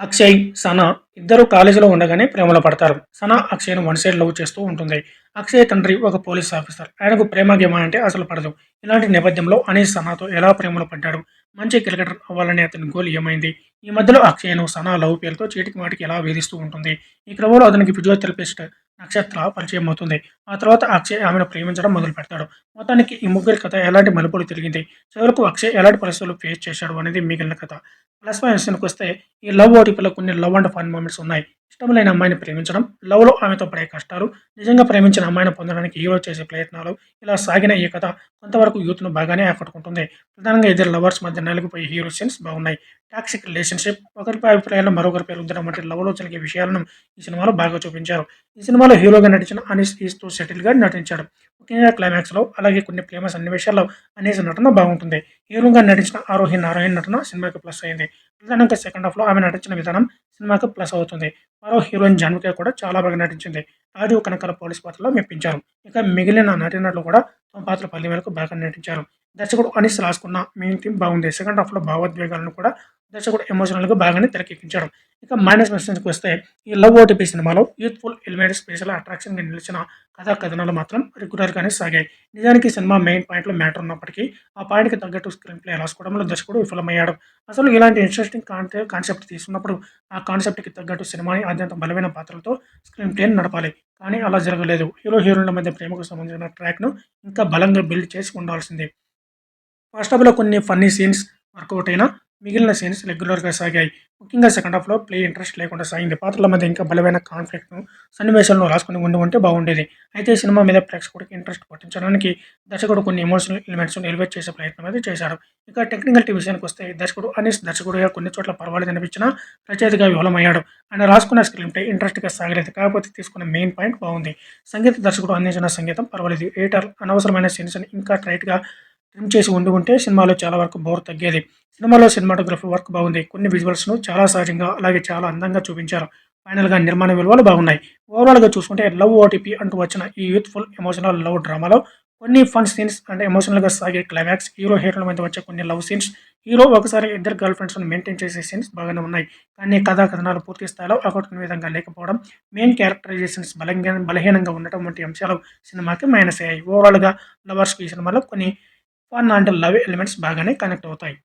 అక్షయ్ సనా ఇద్దరు కాలేజీలో ఉండగానే ప్రేమలో పడతారు. సనా అక్షయ్ను వన్ సైడ్ లవ్ చేస్తూ ఉంటుంది. అక్షయ్ తండ్రి ఒక పోలీస్ ఆఫీసర్. ఆయనకు ప్రేమ గేమ అంటే అసలు పడదు. ఇలాంటి నేపథ్యంలో అనేష్ సనాతో ఎలా ప్రేమలో పడ్డాడు? మంచి క్రికెటర్ అవ్వాలనే అతని గోల్ ఏమైంది? ఈ మధ్యలో అక్షయ్ను సనా లవ్ పేరుతో చీటికి మాటికి ఎలా వేధిస్తూ ఉంటుంది? ఈ క్రమంలో అతనికి ఫిజియోథెరపిస్ట్ నక్షత్ర పరిచయం అవుతుంది. ఆ తర్వాత అక్షయ్ ఆమెను ప్రేమించడం మొదలు పెడతాడు. మొత్తానికి ఈ ముగ్గురి కథ ఎలాంటి మలుపులు తిరిగింది? చివరకు అక్షయ్ ఎలాంటి పరిస్థితులు ఫేస్ చేశాడు అనేది మిగిలిన కథ. ప్లస్ పాయింట్స్కి వస్తే ఈ లవ్ ఓటీపీలో కొన్ని లవ్ అండ్ ఫన్ మూమెంట్స్ ఉన్నాయి. ఇష్టం లేని అమ్మాయిని ప్రేమించడం లవ్లో ఆమెతో పడే కష్టాలు నిజంగా ప్రేమించిన అమ్మాయిని పొందడానికి హీరో చేసే ప్రయత్నాలు ఇలా సాగిన ఈ కథ కొంతవరకు యూత్ను బాగానే ఆకట్టుకుంటుంది. ప్రధానంగా ఇద్దరు లవర్స్ మధ్య నలిగిపోయే హీరో సీన్స్ బాగున్నాయి. టాక్సిక్ రిలేషన్షిప్ ఒకరిపై అభిప్రాయాలను మరొకరిపై రుద్దడం వంటి లవ్లో జరిగే విషయాలను ఈ సినిమాలో బాగా చూపించారు. ఈ సినిమాలో హీరోగా నటించిన అనీస్ ఈస్తో సెటిల్గా నటించాడు. ముఖ్యంగా క్లైమాక్స్లో అలాగే కొన్ని ప్రేమ సన్నివేశాల్లో అనీస్ నటన బాగుంటుంది. హీరోగా నటించిన ఆరోహి నారాయణ నటన సినిమాకి ప్లస్ అయింది. ప్రధానంగా సెకండ్ హాఫ్లో ఆమె నటించిన విధానం సినిమాకు ప్లస్ అవుతుంది. మరో హీరోయిన్ జాన్విక కూడా చాలా బాగా నటించింది. రాజీవ్ కనకాల పోలీస్ పాత్రలో మెప్పించారు. ఇక మిగిలిన నటీనటులు కూడా తమ పాత్ర పల్లె మేరకు బాగా నటించారు. దర్శకుడు అనిస్ రాసుకున్న మెయిన్ థీమ్ బాగుంది. సెకండ్ హాఫ్లో భావోద్వేగాలను కూడా దర్శకుడు ఎమోషనల్గా బాగానే తెరకెక్కించాడు. ఇక మైనస్ మెసేజ్కి వస్తే ఈ లవ్ ఓటీపీ సినిమాలో యూత్ఫుల్ ఎలిమెంట్ స్పెషల్ అట్రాక్షన్గా నిలిచిన కథా కథనాలు మాత్రం రెగ్యులర్గానే సాగాయి. నిజానికి సినిమా మెయిన్ పాయింట్లో మ్యాటర్ ఉన్నప్పటికీ ఆ పాయింట్కి తగ్గట్టు స్క్రీన్ ప్లే రాసుకోవడంలో దర్శకుడు విఫలమయ్యాడు. అసలు ఇలాంటి ఇంట్రెస్టింగ్ కాంటే కాన్సెప్ట్ తీసుకున్నప్పుడు ఆ కాన్సెప్ట్కి తగ్గట్టు సినిమాని అత్యంత బలమైన పాత్రలతో స్క్రీన్ ప్లేని నడపాలి. కానీ అలా జరగలేదు. హీరో హీరోయిన్ల మధ్య ప్రేమకు సంబంధించిన ట్రాక్ను ఇంకా బలంగా బిల్డ్ చేసి ఉండాల్సిందే. ఫస్ట్ హాఫ్లో కొన్ని ఫన్నీ సీన్స్ వర్కౌట్ అయినా మిగిలిన సీన్స్ రెగ్యులర్గా సాగాయి. ముఖ్యంగా సెకండ్ హాఫ్లో ప్లే ఇంట్రెస్ట్ లేకుండా సాగింది. పాత్రల మధ్య ఇంకా బలమైన కాన్ఫ్లిక్ట్ను సన్నివేశాలను రాసుకుని ఉండి ఉంటే బాగుండేది. అయితే ఈ సినిమా మీద ప్రేక్షకుడికి ఇంట్రెస్ట్ పట్టించడానికి దర్శకుడు కొన్ని ఎమోషనల్ ఎలిమెంట్స్ ఎలివేట్ చేసే ప్రయత్నం అయితే చేశాడు ఇక టెక్నికల్ విషయానికి వస్తే దర్శకుడు అనీస్ దర్శకుడుగా కొన్ని చోట్ల పర్వాలేదు అనిపించినా రచయితగా విఫలమయ్యాడు. ఆయన రాసుకున్న స్క్రీన్ ప్లే ఇంట్రెస్ట్గా సాగలేదు. కాకపోతే తీసుకున్న మెయిన్ పాయింట్ బాగుంది. సంగీత దర్శకుడు అందించిన సంగీతం పర్వాలేదు. ఏటర్ అనవసరమైన సీన్స్ని ఇంకా టైట్గా ట్రిమ్ చేసి ఉండి ఉంటే సినిమాలో చాలా వరకు బోర్ తగ్గేది. సినిమాలో సినిమాటోగ్రఫీ వర్క్ బాగుంది. కొన్ని విజువల్స్ను చాలా సహజంగా అలాగే చాలా అందంగా చూపించారు. ఫైనల్గా నిర్మాణ విలువలు బాగున్నాయి. ఓవరాల్గా చూసుకుంటే లవ్ ఓటీపీ అంటూ వచ్చిన ఈ యూత్ఫుల్ ఎమోషనల్ లవ్ డ్రామాలో కొన్ని ఫన్ సీన్స్ అంటే ఎమోషనల్గా సాగే క్లైమాక్స్ హీరో హీరోల మధ్య వచ్చే కొన్ని లవ్ సీన్స్ హీరో ఒకసారి ఇద్దరు గర్ల్ ఫ్రెండ్స్ను మెయింటైన్ చేసే సీన్స్ బాగానే ఉన్నాయి. కానీ కథా కథనాలు పూర్తి స్థాయిలో ఆకట్టుకునే విధంగా లేకపోవడం మెయిన్ క్యారెక్టరైజేషన్స్ బలంగా బలహీనంగా ఉండటం వంటి అంశాలు సినిమాకి మైనస్ అయ్యాయి. ఓవరాల్గా లవర్స్కి ఈ సినిమాలో కొన్ని ఫన్ అండ్ లవ్ ఎలిమెంట్స్ బాగానే కనెక్ట్ అవుతాయి.